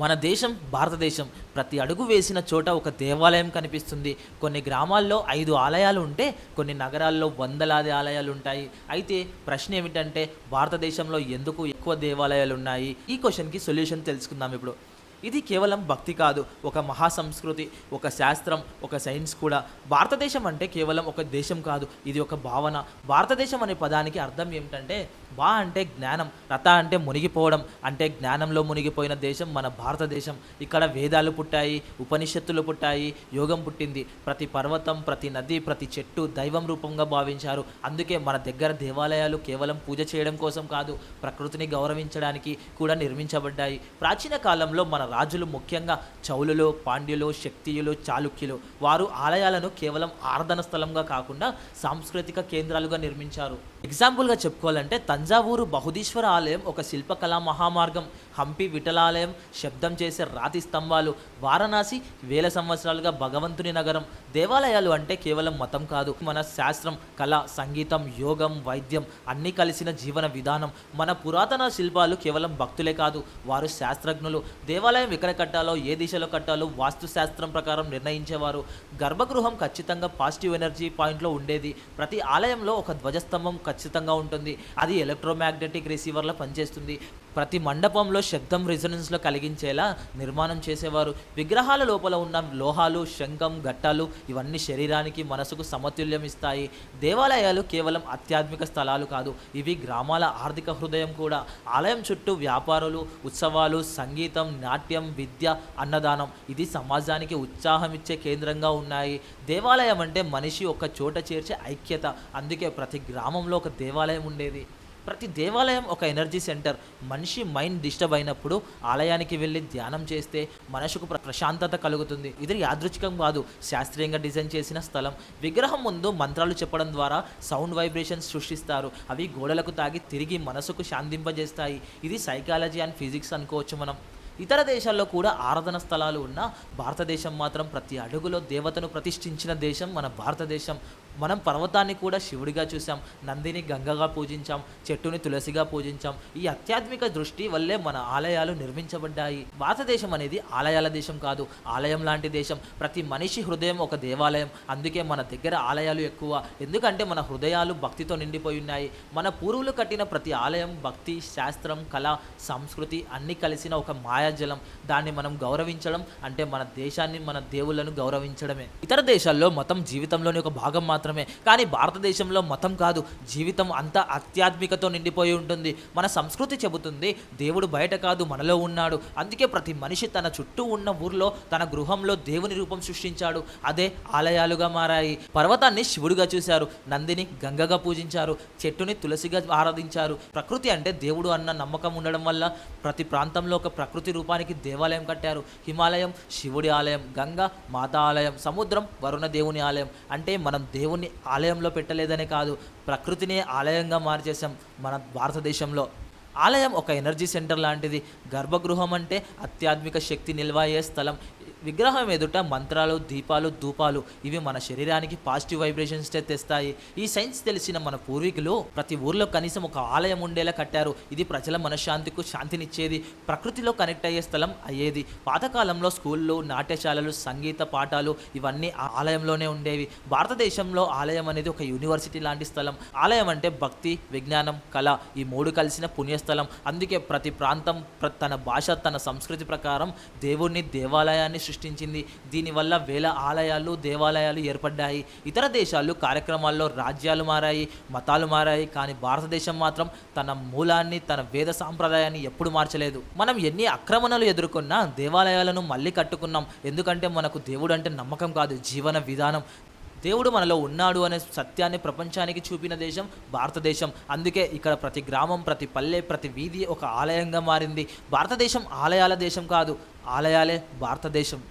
మన దేశం భారతదేశం ప్రతి అడుగు వేసిన చోట ఒక దేవాలయం కనిపిస్తుంది. కొన్ని గ్రామాల్లో ఐదు ఆలయాలు ఉంటే కొన్ని నగరాల్లో వందలాది ఆలయాలు ఉంటాయి. అయితే ప్రశ్న ఏమిటంటే భారతదేశంలో ఎందుకు ఎక్కువ దేవాలయాలు ఉన్నాయి? ఈ క్వశ్చన్కి సొల్యూషన్ తెలుసుకుందాం ఇప్పుడు. ఇది కేవలం భక్తి కాదు. ఒక మహా సంస్కృతి ఒక శాస్త్రం ఒక సైన్స్ కూడా. భారతదేశం అంటే కేవలం ఒక దేశం కాదు. ఇది ఒక భావన. భారతదేశం అనే పదానికి అర్థం ఏమిటంటే బా అంటే జ్ఞానం రత అంటే మునిగిపోవడం. అంటే జ్ఞానంలో మునిగిపోయిన దేశం మన భారతదేశం. ఇక్కడ వేదాలు పుట్టాయి ఉపనిషత్తులు పుట్టాయి యోగం పుట్టింది. ప్రతి పర్వతం ప్రతి నది ప్రతి చెట్టు దైవం రూపంగా భావించారు. అందుకే మన దగ్గర దేవాలయాలు కేవలం పూజ చేయడం కోసం కాదు ప్రకృతిని గౌరవించడానికి కూడా నిర్మించబడ్డాయి. ప్రాచీన కాలంలో మన రాజులు ముఖ్యంగా చౌలులు పాండ్యులు శక్తియులు చాళుక్యులు. వారు ఆలయాలను కేవలం ఆరాధన స్థలంగా కాకుండా సాంస్కృతిక కేంద్రాలుగా నిర్మించారు. ఎగ్జాంపుల్గా చెప్పుకోవాలంటే తంజావూరు బహుదీశ్వర ఆలయం ఒక శిల్పకళా మహామార్గం. హంపి విఠలాలయం శబ్దం చేసే రాతి స్తంభాలు. వారణాసి వేల సంవత్సరాలుగా భగవంతుని నగరం. దేవాలయాలు అంటే కేవలం మతం కాదు. మన శాస్త్రం కళ సంగీతం యోగం వైద్యం అన్నీ కలిసిన జీవన విధానం. మన పురాతన శిల్పాలు కేవలం భక్తులే కాదు వారు శాస్త్రజ్ఞులు. దేవాలయం ఎక్కడ కట్టాలో ఏ దిశలో కట్టాలో వాస్తుశాస్త్రం ప్రకారం నిర్ణయించేవారు. గర్భగృహం ఖచ్చితంగా పాజిటివ్ ఎనర్జీ పాయింట్లో ఉండేది. ప్రతి ఆలయంలో ఒక ధ్వజస్తంభం ఖచ్చితంగా ఉంటుంది. అది ఎలక్ట్రోమాగ్నెటిక్ రిసీవర్లో పనిచేస్తుంది. ప్రతి మండపంలో శబ్దం రెజొనెన్స్లో కలిగించేలా నిర్మాణం చేసేవారు. విగ్రహాల లోపల ఉన్న లోహాలు శంఖం ఘట్టాలు ఇవన్నీ శరీరానికి మనసుకు సమతుల్యం ఇస్తాయి. దేవాలయాలు కేవలం ఆధ్యాత్మిక స్థలాలు కాదు ఇవి గ్రామాల ఆర్థిక హృదయం కూడా. ఆలయం చుట్టూ వ్యాపారులు ఉత్సవాలు సంగీతం నాట్యం విద్య అన్నదానం ఇది సమాజానికి ఉత్సాహం ఇచ్చే కేంద్రంగా ఉన్నాయి. దేవాలయం అంటే మనిషి ఒక చోట చేర్చే ఐక్యత అందుకే ప్రతి గ్రామంలో ఒక దేవాలయం ఉండేది. ప్రతి దేవాలయం ఒక ఎనర్జీ సెంటర్. మనిషి మైండ్ డిస్టర్బ్ అయినప్పుడు ఆలయానికి వెళ్ళి ధ్యానం చేస్తే మనసుకు ప్ర- ప్రశాంతత కలుగుతుంది. ఇది యాదృచ్ఛికం కాదు శాస్త్రీయంగా డిజైన్ చేసిన స్థలం. విగ్రహం ముందు మంత్రాలు చెప్పడం ద్వారా సౌండ్ వైబ్రేషన్స్ సృష్టిస్తారు. అవి గోడలకు తాగి తిరిగి మనసుకు శాంతింపజేస్తాయి. ఇది సైకాలజీ అండ్ ఫిజిక్స్ అనుకోవచ్చు మనం. ఇతర దేశాల్లో కూడా ఆరాధన స్థలాలు ఉన్న భారతదేశం మాత్రం ప్రతి అడుగులో దేవతను ప్రతిష్ఠించిన దేశం. మన భారతదేశం మనం పర్వతాన్ని కూడా శివుడిగా చూసాం నందిని గంగగా పూజించాం. చెట్టుని తులసిగా పూజించాం. ఈ ఆధ్యాత్మిక దృష్టి వల్లే మన ఆలయాలు నిర్మించబడ్డాయి. భారతదేశం అనేది ఆలయాల దేశం కాదు ఆలయం లాంటి దేశం. ప్రతి మనిషి హృదయం ఒక దేవాలయం. అందుకే మన దగ్గర ఆలయాలు ఎక్కువ. ఎందుకంటే మన హృదయాలు భక్తితో నిండిపోయి ఉన్నాయి. మన పూర్వులు కట్టిన ప్రతి ఆలయం భక్తి శాస్త్రం కళ సంస్కృతి అన్నీ కలిసిన ఒక మాయ మాయాజలం దాన్ని మనం గౌరవించడం అంటే మన దేశాన్ని మన దేవుళ్ళను గౌరవించడమే. ఇతర దేశాల్లో మతం జీవితంలోని ఒక భాగం మాత్రమే. కానీ భారతదేశంలో మతం కాదు జీవితం అంతా ఆధ్యాత్మికతో నిండిపోయి ఉంటుంది. మన సంస్కృతి చెబుతుంది దేవుడు బయట కాదు మనలో ఉన్నాడు. అందుకే ప్రతి మనిషి తన చుట్టూ ఉన్న ఊర్లో తన గృహంలో దేవుని రూపం సృష్టించాడు. అదే ఆలయాలుగా మారాయి. పర్వతాన్ని శివుడిగా చూశారు నందిని గంగగా పూజించారు చెట్టుని తులసిగా ఆరాధించారు. ప్రకృతి అంటే దేవుడు అన్న నమ్మకం ఉండడం వల్ల ప్రతి ప్రాంతంలో ఒక ప్రకృతి రూపానికి దేవాలయం కట్టారు. హిమాలయం శివుడి ఆలయం గంగ మాతా ఆలయం సముద్రం వరుణ దేవుని ఆలయం. అంటే మనం దేవుని ఆలయంలో పెట్టలేదనే కాదు ప్రకృతినే ఆలయంగా మార్చేసాం మన భారతదేశంలో. ఆలయం ఒక ఎనర్జీ సెంటర్ లాంటిది. గర్భగృహం అంటే ఆధ్యాత్మిక శక్తి నిల్వ అయ్యే స్థలం. విగ్రహం ఎదుట మంత్రాలు దీపాలు ధూపాలు ఇవి మన శరీరానికి పాజిటివ్ వైబ్రేషన్స్ తెస్తాయి. ఈ సైన్స్ తెలిసిన మన పూర్వీకులు ప్రతి ఊర్లో కనీసం ఒక ఆలయం ఉండేలా కట్టారు. ఇది ప్రజల మనశ్శాంతికు శాంతినిచ్చేది ప్రకృతిలో కనెక్ట్ అయ్యే స్థలం అయ్యేది. పాతకాలంలో స్కూళ్ళు నాట్యశాలలు సంగీత పాఠాలు ఇవన్నీ ఆ ఆలయంలోనే ఉండేవి. భారతదేశంలో ఆలయం అనేది ఒక యూనివర్సిటీ లాంటి స్థలం. ఆలయం అంటే భక్తి విజ్ఞానం కళ ఈ మూడు కలిసిన పుణ్యస్థలం. అందుకే ప్రతి ప్రాంతం తన భాష తన సంస్కృతి ప్రకారం దేవుణ్ణి దేవాలయాన్ని సృష్టించింది. దీనివల్ల వేల ఆలయాలు దేవాలయాలు ఏర్పడ్డాయి. ఇతర దేశాలు కార్యక్రమాల్లో రాజ్యాలు మారాయి మతాలు మారాయి కానీ భారతదేశం మాత్రం తన మూలాన్ని తన వేద సాంప్రదాయాన్ని ఎప్పుడు మార్చలేదు. మనం ఎన్ని ఆక్రమణలు ఎదుర్కొన్నా దేవాలయాలను మళ్ళీ కట్టుకున్నాం. ఎందుకంటే మనకు దేవుడు అంటే నమ్మకం కాదు జీవన విధానం. దేవుడు మనలో ఉన్నాడు అనే సత్యాన్ని ప్రపంచానికి చూపిన దేశం భారతదేశం. అందుకే ఇక్కడ ప్రతి గ్రామం ప్రతి పల్లె ప్రతి వీధి ఒక ఆలయంగా మారింది. భారతదేశం ఆలయాల దేశం కాదు ఆలయాలే భారతదేశం.